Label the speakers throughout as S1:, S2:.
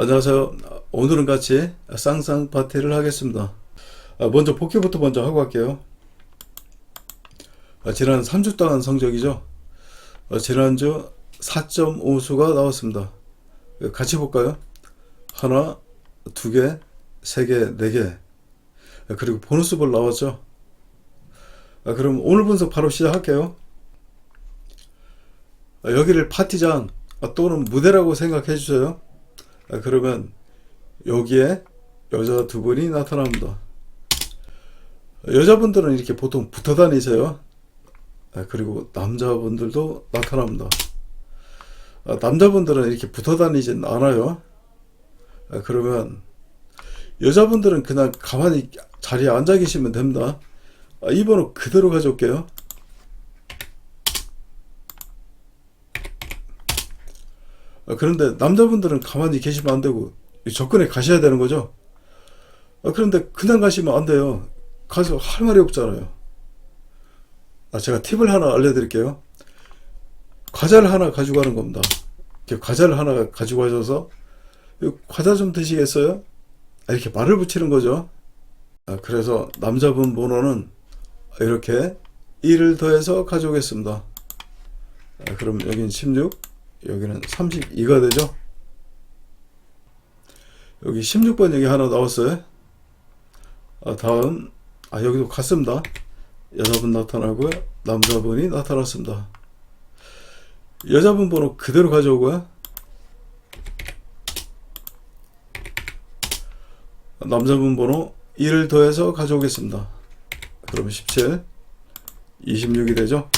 S1: 안녕하세요. 오늘은 같이 쌍쌍 파티를 하겠습니다. 아, 먼저 복귀부터 먼저 하고 갈게요. 아, 지난 3주 동안 성적이죠. 아, 지난주 4.5수가 나왔습니다. 같이 볼까요? 하나, 두 개, 세 개, 네 개. 아, 그리고 보너스 볼 나왔죠. 아, 그럼 오늘 분석 바로 시작할게요. 아, 여기를 파티장 아, 또는 무대라고 생각해 주세요. 아, 그러면 여기에 여자 두 분이 나타납니다. 여자분들은 이렇게 보통 붙어 다니세요. 아, 그리고 남자분들도 나타납니다. 아, 남자분들은 이렇게 붙어 다니진 않아요. 아, 그러면 여자분들은 그냥 가만히 자리에 앉아 계시면 됩니다. 아, 이 번호 그대로 가져올게요. 그런데 남자분들은 가만히 계시면 안 되고 접근해 가셔야 되는 거죠. 아, 그런데 그냥 가시면 안 돼요. 가서 할 말이 없잖아요. 아, 제가 팁을 하나 알려드릴게요. 과자를 하나 가지고 가는 겁니다. 과자를 하나 가지고 가셔서 "과자 좀 드시겠어요? 아, 이렇게 말을 붙이는 거죠. 아, 그래서 남자분 번호는 이렇게 1을 더해서 가져오겠습니다. 아, 그럼 여긴 16, 여기는 32가 되죠. 여기 16번 여기 하나 나왔어요. 아, 다음 아 여기도 같습니다. 여자분 나타나고요. 남자분이 나타났습니다. 여자분 번호 그대로 가져오고요. 남자분 번호 1을 더해서 가져오겠습니다. 그러면 17, 26이 되죠.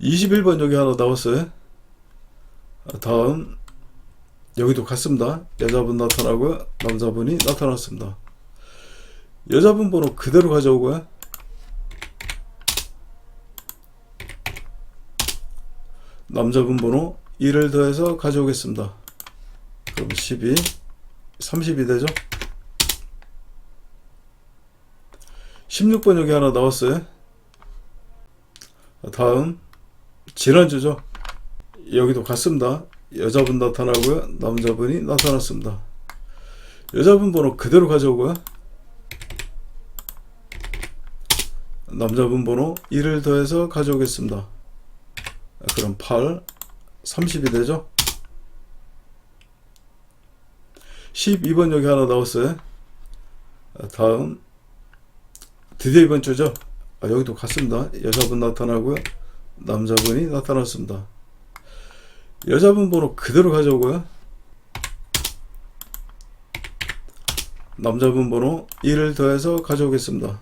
S1: 21번 여기 하나 나왔어요. 아, 다음 여기도 같습니다. 여자분 나타나고요. 남자분이 나타났습니다. 여자분 번호 그대로 가져오고요. 남자분 번호 1을 더해서 가져오겠습니다. 그럼 12, 30이 되죠? 16번 여기 하나 나왔어요. 다음 지난주죠. 여기도 같습니다. 여자분 나타나고요. 남자분이 나타났습니다. 여자분 번호 그대로 가져오고요. 남자분 번호 1을 더해서 가져오겠습니다. 그럼 8, 30이 되죠? 12번 여기 하나 나왔어요. 다음 드디어 이번 주죠. 아, 여기도 같습니다. 여자분 나타나고요. 남자분이 나타났습니다. 여자분 번호 그대로 가져오고요. 남자분 번호 1을 더해서 가져오겠습니다.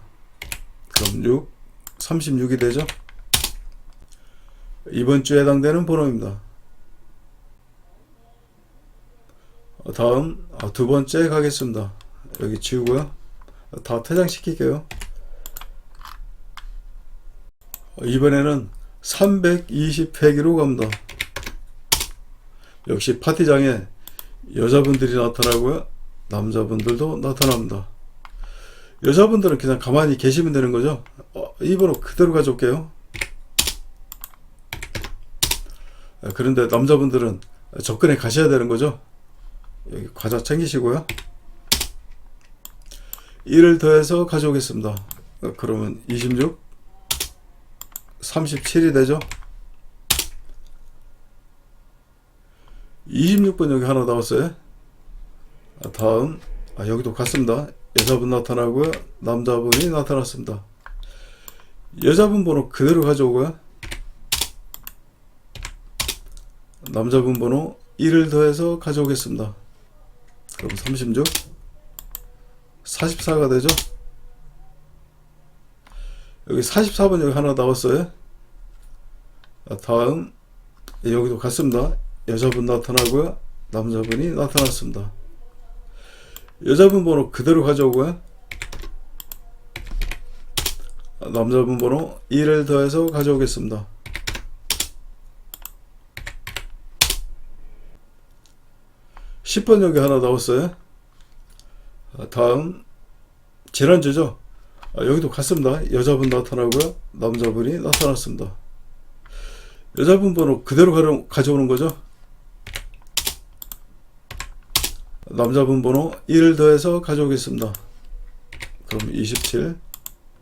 S1: 그럼 6, 36이 되죠? 이번 주에 해당되는 번호입니다. 어, 다음 아, 두 번째 가겠습니다. 여기 지우고요. 다 퇴장시킬게요. 어, 이번에는 320회기로 갑니다. 역시 파티장에 여자분들이 나타나고요. 남자분들도 나타납니다. 여자분들은 그냥 가만히 계시면 되는 거죠. 어, 이 번호 그대로 가져올게요. 아, 그런데 남자분들은 접근해 가셔야 되는 거죠. 여기 과자 챙기시고요. 1을 더해서 가져오겠습니다. 어, 그러면 26, 37이 되죠. 26번 여기 하나 나왔어요. 아, 다음 아, 여기도 같습니다. 여자분 나타나고요. 남자분이 나타났습니다. 여자분 번호 그대로 가져오고요. 남자분 번호 1을 더해서 가져오겠습니다. 그럼 36, 44가 되죠. 여기 44번 여기 하나 나왔어요. 아, 다음 여기도 같습니다. 여자분 나타나고요. 남자분이 나타났습니다. 여자분 번호 그대로 가져오고요. 아, 남자분 번호 1을 더해서 가져오겠습니다. 십번 여기 하나 나왔어요. 아, 다음 지난주죠. 아, 여기도 같습니다. 여자분 나타나고요. 남자분이 나타났습니다. 여자분 번호 그대로 가려- 가져오는 거죠. 남자분 번호 1을 더해서 가져오겠습니다. 그럼 27,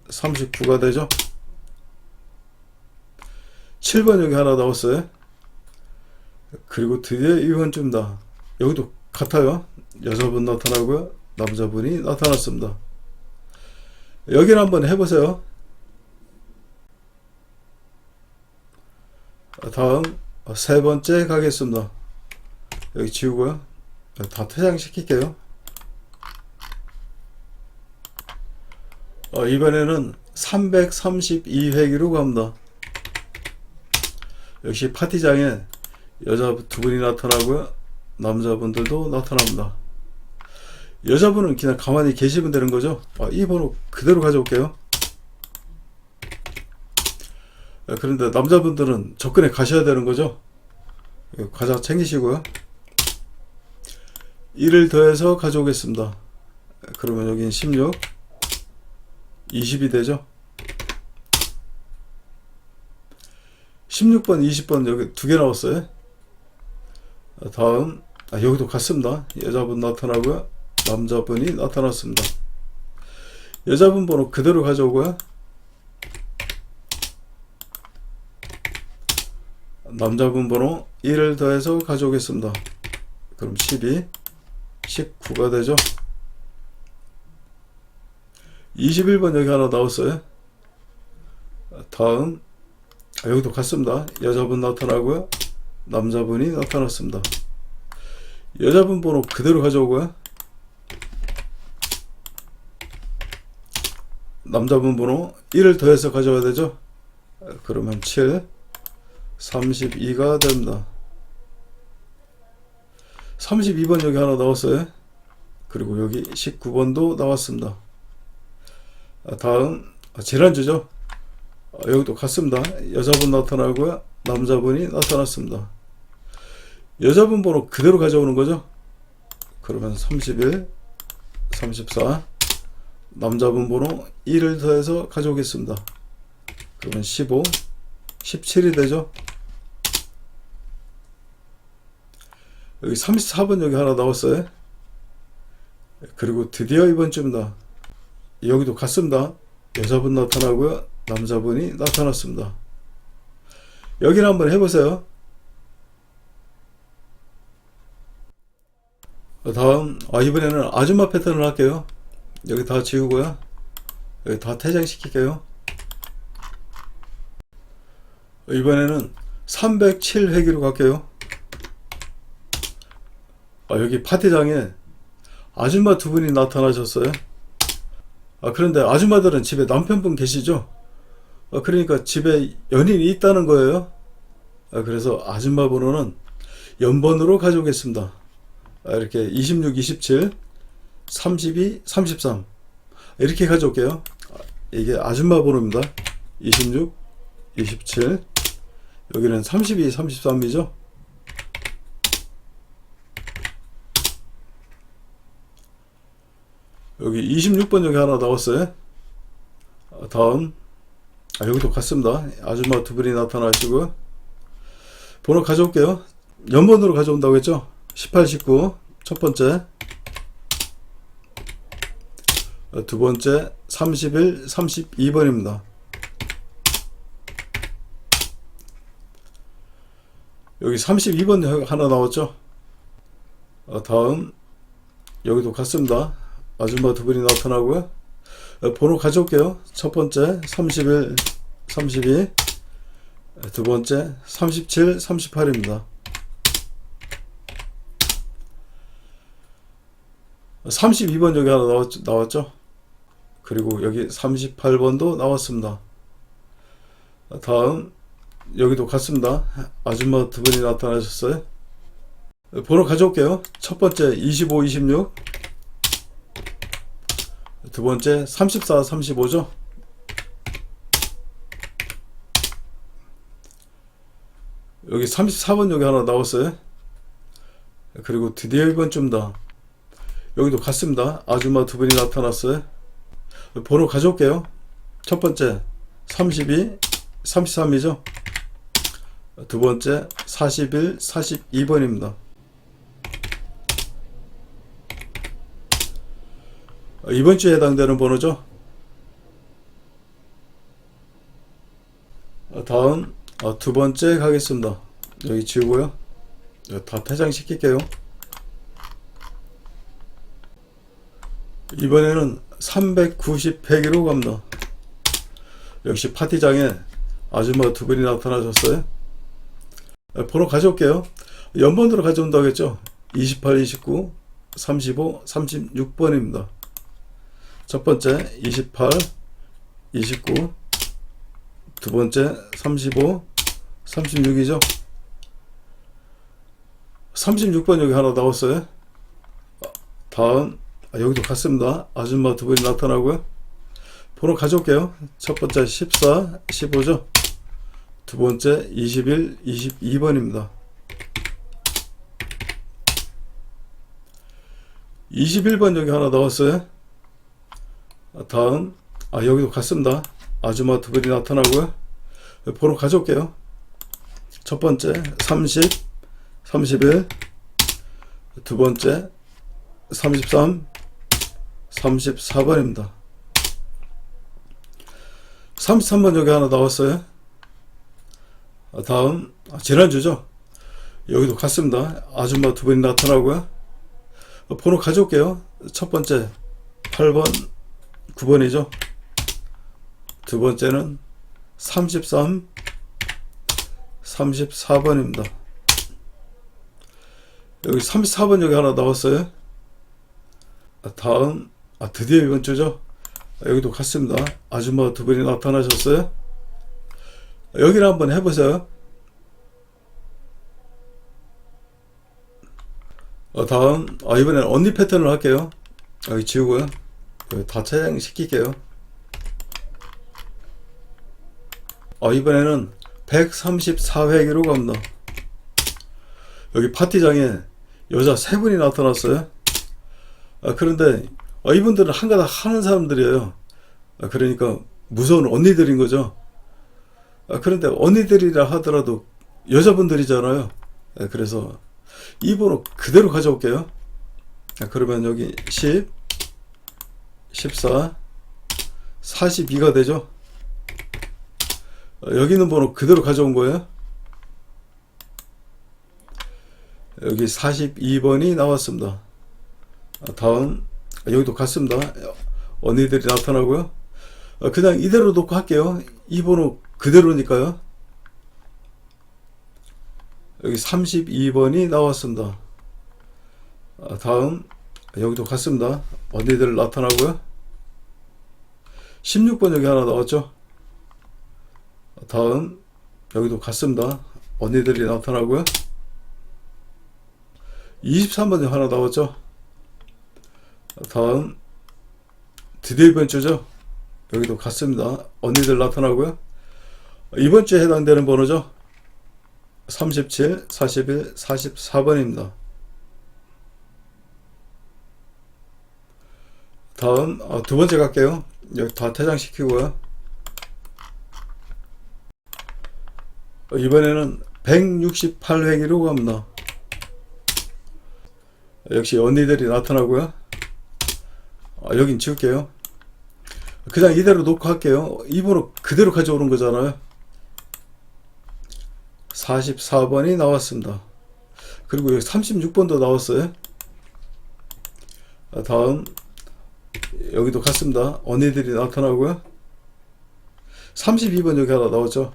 S1: 39가 되죠? 7번 여기 하나 나왔어요. 그리고 드디어 2번쯤다. 여기도 같아요. 여자분 나타나고요. 남자분이 나타났습니다. 여기를 한번 해보세요. 다음 세 번째 가겠습니다. 여기 지우고요. 다 퇴장시킬게요. 어, 이번에는 332회기로 갑니다. 역시 파티장에 여자 두 분이 나타나고요. 남자분들도 나타납니다. 여자분은 그냥 가만히 계시면 되는 거죠. 아, 이 번호 그대로 가져올게요. 아, 그런데 남자분들은 접근해 가셔야 되는 거죠. 예, 과자 챙기시고요. 1을 더해서 가져오겠습니다. 그러면 여긴 16, 20이 되죠. 16번, 20번 여기 두 개 나왔어요. 아, 다음 아, 여기도 같습니다. 여자분 나타나고요. 남자분이 나타났습니다. 여자분 번호 그대로 가져오고요. 남자분 번호 1을 더해서 가져오겠습니다. 그럼 12, 19가 되죠. 21번 여기 하나 나왔어요. 다음 아, 여기도 같습니다. 여자분 나타나고요. 남자분이 나타났습니다. 여자분 번호 그대로 가져오고요. 남자분 번호 1을 더해서 가져와야 되죠. 그러면 7, 32가 됩니다. 32번 여기 하나 나왔어요. 그리고 여기 19번도 나왔습니다. 아, 다음 아, 지난주죠. 아, 여기도 같습니다. 여자분 나타나고요. 남자분이 나타났습니다. 여자분 번호 그대로 가져오는 거죠. 그러면 31, 34 남자분 번호 1을 더해서 가져오겠습니다. 그러면 15, 17이 되죠. 여기 34번 여기 하나 나왔어요. 그리고 드디어 이번 주입니다. 여기도 같습니다. 여자분 나타나고요. 남자분이 나타났습니다. 여기를 한번 해보세요. 다음 아, 이번에는 아줌마 패턴을 할게요. 여기 다 지우고요. 여기 다 퇴장시킬게요. 이번에는 307회기로 갈게요. 아, 여기 파티장에 아줌마 두 분이 나타나셨어요. 아, 그런데 아줌마들은 집에 남편분 계시죠? 아, 그러니까 집에 연인이 있다는 거예요. 아, 그래서 아줌마 번호는 연번으로 가져오겠습니다. 아, 이렇게 26, 27, 32, 33 이렇게 가져올게요. 아, 이게 아줌마 번호입니다. 26, 27 여기는 32, 33이죠. 여기 26번 여기 하나 나왔어요. 아, 다음 아, 여기도 같습니다. 아줌마 두 분이 나타나시고 번호 가져올게요. 연번으로 가져온다고 했죠. 18, 19 첫 번째 어, 두 번째 31, 32번입니다. 여기 32번 하나 나왔죠. 어, 다음 여기도 같습니다. 아줌마 두 분이 나타나고요. 어, 번호 가져올게요. 첫 번째 31, 32, 두 번째 37, 38입니다. 32번 여기 하나 나왔, 나왔죠? 그리고 여기 38번도 나왔습니다. 다음 여기도 같습니다. 아줌마 두 분이 나타나셨어요. 번호 가져올게요. 첫 번째 25, 26 두 번째 34, 35죠. 여기 34번 여기 하나 나왔어요. 그리고 드디어 1번쯤다. 여기도 같습니다. 아줌마 두 분이 나타났어요. 번호 가져올게요. 첫 번째 32, 33이죠. 두 번째 41, 42번입니다. 어, 이번 주에 해당되는 번호죠. 어, 다음 어, 두 번째 가겠습니다. 여기 지우고요. 어, 다 퇴장시킬게요. 이번에는 390회기로 갑니다. 역시 파티장에 아줌마 두 분이 나타나셨어요. 어, 번호 가져올게요. 연번으로 가져온다고 했죠. 28, 29, 35, 36번입니다. 첫 번째 28, 29, 두 번째 35, 36이죠. 36번 여기 하나 나왔어요. 아, 다음 아, 여기도 같습니다. 아줌마 두 분이 나타나고요. 번호 가져올게요. 첫 번째 14, 15죠. 두 번째 21, 22번입니다. 21번 여기 하나 나왔어요. 아, 다음 아 여기도 같습니다. 아줌마 두 분이 나타나고요. 번호 가져올게요. 첫 번째 30, 31, 두 번째 33, 34번입니다. 33번 여기 하나 나왔어요. 아, 다음 아, 지난주죠. 여기도 같습니다. 아줌마 두 분이 나타나고요. 어, 번호 가져올게요. 첫 번째 8번, 9번이죠. 두 번째는 33, 34번입니다. 여기 34번 여기 하나 나왔어요. 아, 다음 아 드디어 이번 주죠. 아, 여기도 같습니다. 아줌마 두 분이 나타나셨어요. 여기를 한번 해보세요. 어, 다음 아, 이번엔 언니 패턴을 할게요. 여기 지우고요. 여기 다 차장 시킬게요. 아, 이번에는 134회기로 갑니다. 여기 파티장에 여자 세 분이 나타났어요. 아, 그런데 아, 이분들은 한가닥 하는 사람들이에요. 아, 그러니까 무서운 언니들인 거죠. 아, 그런데 언니들이라 하더라도 여자분들이잖아요. 아, 그래서 이 번호 그대로 가져올게요. 아, 그러면 여기 10, 14, 42가 되죠. 어, 여기 있는 번호 그대로 가져온 거예요. 여기 42번이 나왔습니다. 아, 다음 아, 여기도 같습니다. 언니들이 나타나고요. 어, 그냥 이대로 놓고 할게요. 이 번호 그대로니까요. 여기 32번이 나왔습니다. 아, 다음 여기도 같습니다. 언니들 나타나고요. 16번 여기 하나 나왔죠. 다음 여기도 같습니다. 언니들이 나타나고요. 23번 하나 나왔죠. 다음 드디어 이번 주죠. 여기도 같습니다. 언니들 나타나고요. 이번 주에 해당되는 번호죠. 37, 41, 44번입니다. 다음 어, 두 번째 갈게요. 여기 다 퇴장시키고요. 어, 이번에는 168회기로 갑니다. 역시 언니들이 나타나고요. 어, 여긴 지울게요. 그냥 이대로 놓고 할게요. 이 번호 그대로 가져오는 거잖아요. 44번이 나왔습니다. 그리고 여기 36번도 나왔어요. 아, 다음 여기도 같습니다. 언니들이 나타나고요. 32번 여기 하나 나왔죠.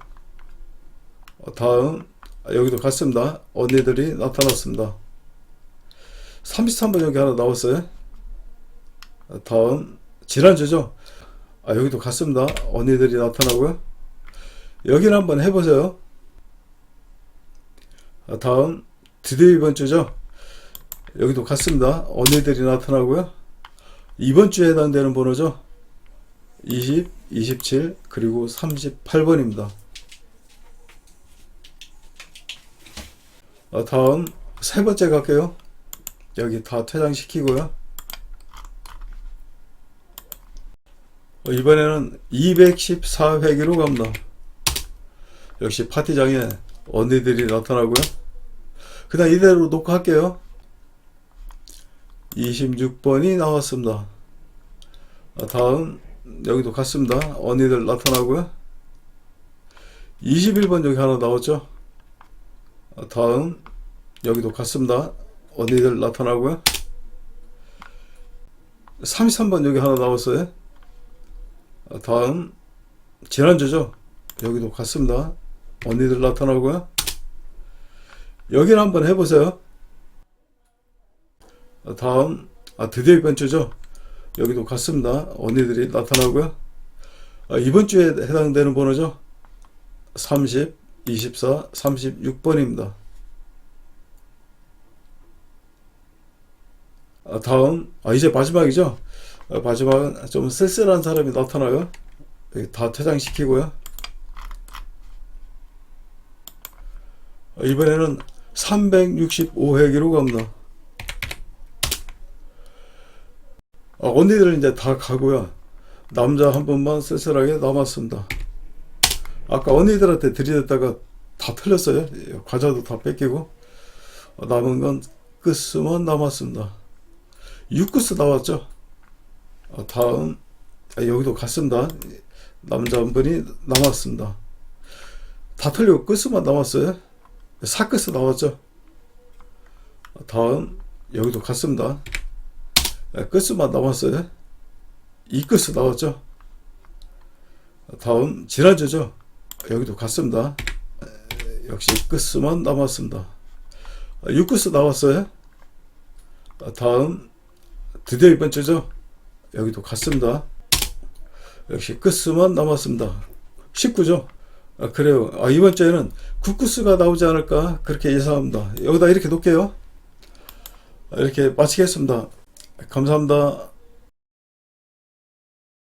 S1: 어, 다음 아, 여기도 같습니다. 언니들이 나타났습니다. 33번 여기 하나 나왔어요. 아, 다음 지난주죠. 아, 여기도 같습니다. 언니들이 나타나고요. 여기를 한번 해보세요. 아, 다음 드디어 이번 주죠. 여기도 같습니다. 언니들이 나타나고요. 이번 주에 해당되는 번호죠. 20, 27, 그리고 38번입니다. 아, 다음 세 번째 갈게요. 여기 다 퇴장시키고요. 이번에는 214회기로 갑니다. 역시 파티장에 언니들이 나타나고요. 그냥 이대로 놓고 할게요. 26번이 나왔습니다. 아, 다음 여기도 같습니다. 언니들 나타나고요. 21번 여기 하나 나왔죠. 아, 다음 여기도 같습니다. 언니들 나타나고요. 33번 여기 하나 나왔어요. 아, 다음 지난주죠. 여기도 같습니다. 언니들 나타나고요. 여기를 한번 해보세요. 아, 다음 아 드디어 이번 주죠. 여기도 같습니다. 언니들이 나타나고요. 아, 이번 주에 해당되는 번호죠. 30, 24, 36번입니다. 아, 다음 아 이제 마지막이죠. 아, 마지막은 좀 쓸쓸한 사람이 나타나요. 여기 다 퇴장시키고요. 아, 이번에는 365회기로 갑니다. 아, 언니들은 이제 다 가고요. 남자 한 분만 쓸쓸하게 남았습니다. 아까 언니들한테 들이댔다가 다 틀렸어요. 예, 과자도 다 뺏기고 어, 남은 건 끝수만 남았습니다. 6끝수 나왔죠. 어, 다음 아, 여기도 갔습니다. 남자 한 분이 남았습니다. 다 틀리고 끝수만 남았어요. 4끝수 나왔죠. 어, 다음 여기도 갔습니다. 네, 끝수만 남았어요. 이 끝수 나왔죠. 다음 지난주죠. 여기도 갔습니다. 에, 역시 끝수만 남았습니다. 6끝수 나왔어요. 아, 다음 드디어 이번 주죠. 여기도 갔습니다. 역시 끝수만 남았습니다. 19죠. 아, 그래요. 아, 이번 주에는 9끝수가 나오지 않을까 그렇게 예상합니다. 여기다 이렇게 놓을게요. 아, 이렇게 마치겠습니다. 감사합니다.